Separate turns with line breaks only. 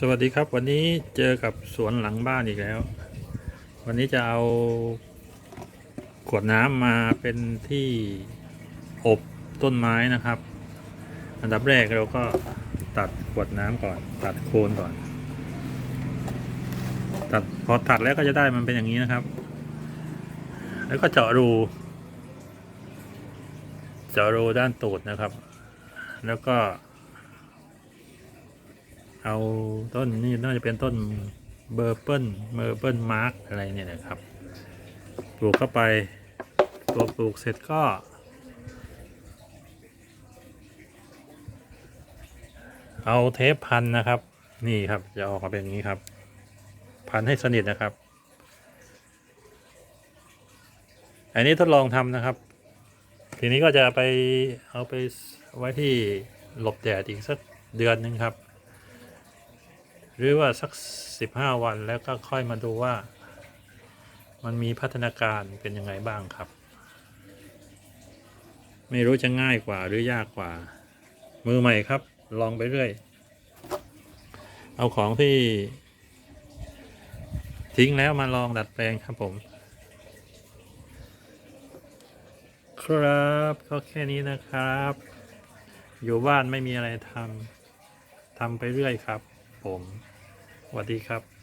สวัสดีครับวันนี้เจอกับสวนหลังบ้านอีกแล้ว วันนี้จะเอาขวดน้ำมาเป็นที่อบต้นไม้นะครับ อันดับแรกเราก็ตัดขวดน้ำก่อน ตัดโคนก่อน ตัดพอตัดแล้วก็จะได้มันเป็นอย่างนี้นะครับ แล้วก็เจาะรู เจาะรูด้านตูดนะครับ แล้วก็ เอาต้นนี่น่าจะเป็นต้นเบอร์เปิลเบอร์เปิลมาร์กอะไรเนี่ยนะครับ ปลูกเข้าไปตัวปลูกเสร็จก็ เอาเทปพันนะครับ นี่ครับจะออกมาเป็นอย่างนี้ครับ พันให้สนิทนะครับ อันนี้ทดลองทำนะครับ ทีนี้ก็จะไปเอาไปไว้ที่หลบแดดอีกสักเดือนหนึ่งครับ หรือว่าสักสิบห้าวันแล้วก็ค่อยมาดูว่า มันมีพัฒนาการเป็นยังไงบ้างครับ ไม่รู้จะง่ายกว่าหรือยากกว่า มือใหม่ครับ ลองไปเรื่อย เอาของที่ ทิ้งแล้วมาลองดัดแปลงครับผม ครับก็แค่นี้นะครับ อยู่บ้านไม่มีอะไรทำทำไปเรื่อยครับ ผมสวัสดีครับ